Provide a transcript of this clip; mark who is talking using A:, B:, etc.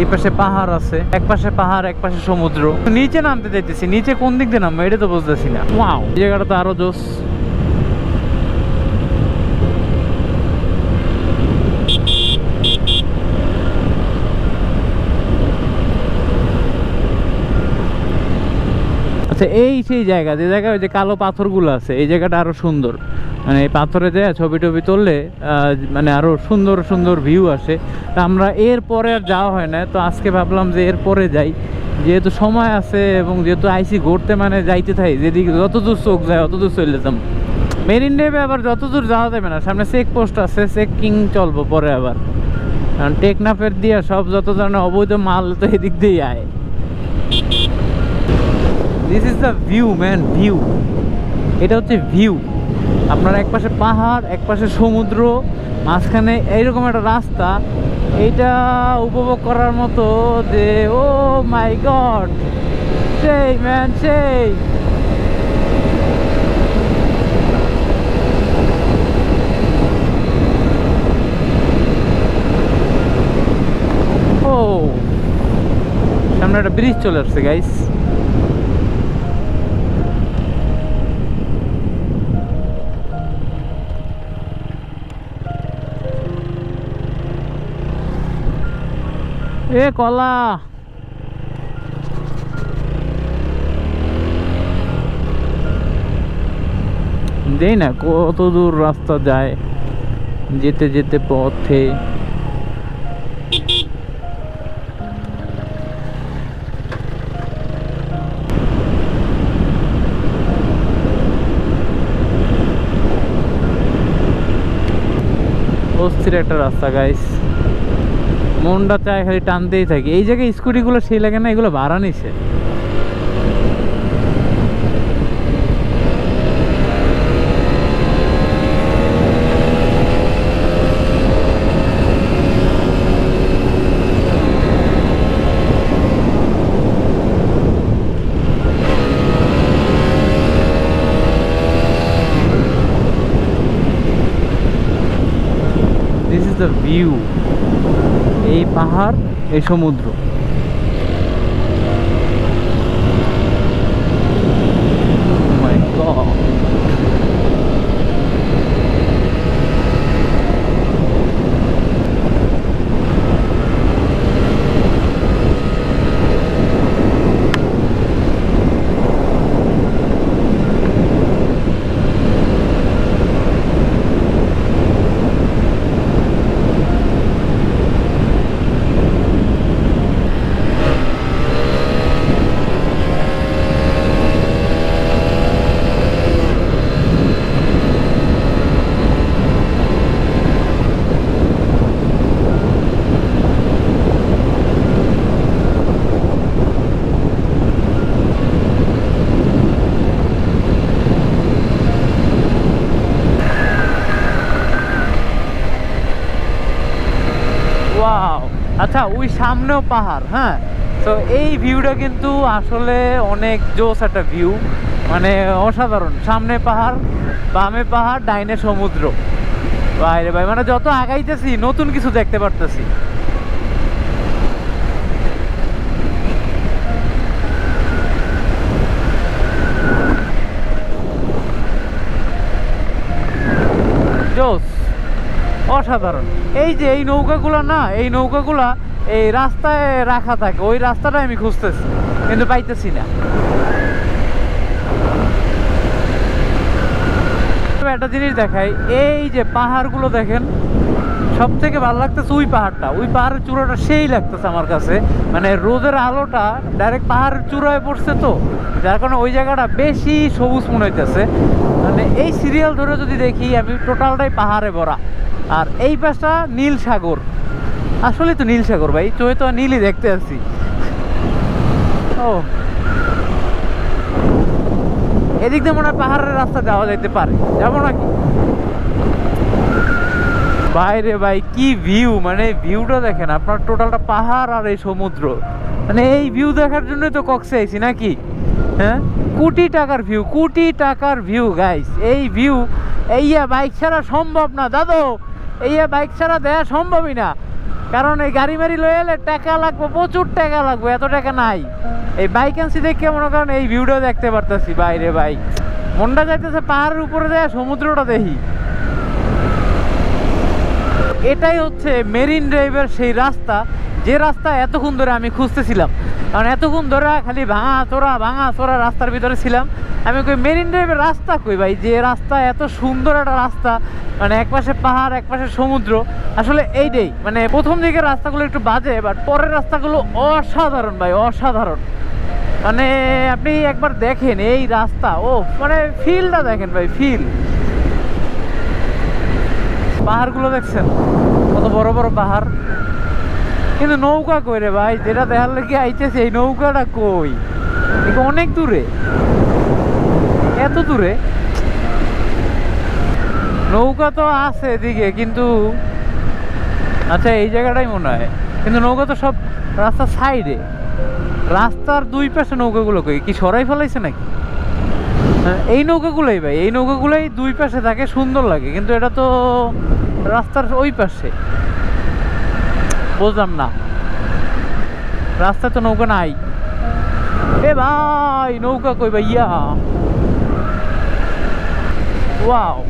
A: এই পাশে পাহাড় আছে এক পাশে পাহাড় এক পাশে সমুদ্র। নিচে নামতে চাইতেছি নিচে কোন দিক দিয়ে নামবো এটা তো বুঝতেছি না। ওয়াও এই জায়গাটা তো আরও জোস। আচ্ছা এই সেই জায়গা যে জায়গায় ওই যে কালো পাথরগুলো আছে এই জায়গাটা আরও সুন্দর। মানে এই পাথরে দেয়া ছবি টবি তুললে মানে আরও সুন্দর সুন্দর ভিউ আসে। তা আমরা এর পরে আর যাওয়া হয় না। তো আজকে ভাবলাম যে এর পরে যাই। যেহেতু সময় আছে এবং যেহেতু আইসি ঘুরতে মানে যাইতে থাই যেদিকে যত দূর চোখ যায় অত দূর চলে যেতাম মেরিন ড্রাইভে আবার যত দূর যাওয়া যাবে না। সামনে চেক পোস্ট আছে, চেকিং চলবো পরে আবার। কারণ টেকনাফের দিয়ে সব যত ধরনের অবৈধ মাল তো এদিক দিয়েই আয়। This is the view man view এটা হচ্ছে ভিউ আপনার এক পাশে পাহাড়, এক পাশে সমুদ্র, মাঝখানে এইরকম একটা রাস্তা। এইটা উপভোগ করার মতো যে, ও মাই গড, সেই ম্যান, সেই। ও, সামনে একটা ব্রিজ চলে আসছে গাইস এ কলা। দেই না, কত দূর রাস্তা যায় যেতে যেতে পথে। অস্থির একটা রাস্তা গাইস মনটা চায় খালি টানতেই থাকি। এই জায়গায় স্কুটিগুলো সেই লাগে না, এগুলো ভাড়া নিছে। ভিউ এই পাহাড় এই সমুদ্র। আচ্ছা ওই সামনেও পাহাড় হ্যাঁ? তো এই ভিউটা কিন্তু আসলে অনেক জোস একটা ভিউ মানে অসাধারণ। সামনে পাহাড়, বামে পাহাড়, ডাইনে সমুদ্র। বাইরে ভাই মানে যত আগাইতেছি, নতুন কিছু দেখতে পারতেছি জোস অসাধারণ। এই যে এই নৌকাগুলো না, এই নৌকাগুলা এই রাস্তায় রাখা থাকে, ওই রাস্তাটা আমি খুঁজতেছি, কিন্তু পাইতেছি না। একটা জিনিস দেখাই, এই যে পাহাড়গুলো দেখেন সব থেকে ভালো লাগতেছে ওই পাহাড়টা, ওই পাহাড়ের চূড়াটা সেই লাগতেছে আমার কাছে। মানে রোদের আলোটা ডাইরেক্ট পাহাড়ের চূড়ায় পড়ছে তো, যার কারণে ওই জায়গাটা বেশি সবুজ মনে হইতেছে। মানে এই সিরিয়াল ধরে যদি দেখি, আমি টোটালটাই পাহাড়ে ভরা। আর এই পাশটা নীল সাগর। আসলে তো নীল সাগর ভাই, চোখে তো নীলই দেখতে আসছি ও। এদিক দিয়ে মনে হয় পাহাড়ের রাস্তা যাওয়া যাইতে পারে, যাব নাকি? বাইরে ভাই, কি ভিউ মানে ভিউটা দেখেন, আপনার টোটালটা পাহাড় আর এই সমুদ্র। মানে এই ভিউ দেখার জন্যই তো কক্সে আইছি নাকি? হ্যাঁ? কোটি টাকার ভিউ কোটি টাকার ভিউ গাইস এই ভিউ এইয়া বাইক ছাড়া সম্ভব না, দাদু। এইয়া বাইক ছাড়া দেয়া সম্ভবই না। কারণ এই গাড়ি মারি লয়ে এলে টাকা লাগবে, প্রচুর টাকা লাগবে, এত টাকা নাই। এই বাইক আনছি দেখে মনে করেন এই ভিউটা দেখতে পারতেছি, বাইরে বাইক। মনটা যাইতেছে পাহাড়ের উপরে যায়, সমুদ্রটা দেখি। এটাই হচ্ছে মেরিন ড্রাইভের সেই রাস্তা, যে রাস্তা এতক্ষণ ধরে আমি খুঁজতেছিলাম। কারণ এতক্ষণ ধরে খালি ভাঙা, চোরা ভাঙা, চোরা রাস্তার ভিতরে ছিলাম। আমি কই মেরিন ড্রাইভের রাস্তা কই ভাই? যে রাস্তা, এত সুন্দর একটা রাস্তা মানে এক পাশে পাহাড়, এক পাশে সমুদ্র। আসলে এইটাই মানে প্রথম দিকের রাস্তাগুলো একটু বাজে বাট পরের রাস্তাগুলো অসাধারণ ভাই, অসাধারণ। মানে আপনি একবার দেখেন এই রাস্তা ও মানে ফিলটা দেখেন ভাই ফিল পাহাড়গুলো দেখছেন? কত বড় বড় পাহাড়। কিন্তু নৌকা কই রে ভাই? যেটা দেখার লেগে আইতেছে এই নৌকাটা কই? অনেক দূরে। এত দূরে? নৌকা তো আছে এদিকে কিন্তু আচ্ছা এই জায়গাটাই মনে হয়। কিন্তু নৌকা তো সব রাস্তার সাইডে। রাস্তার দুই পাশে নৌকাগুলো কই? কি সরাই ফেলাইছে নাকি? হ্যাঁ, এই নৌকাগুলোই ভাই এই নৌকাগুলোই দুই পাশে থাকে সুন্দর লাগে। কিন্তু এটা তো রাস্তার ওই পাশে। বুঝলাম না। রাস্তা তো নৌকা নাই। এ ভাই নৌকা কই ভাইয়া? ওয়াও।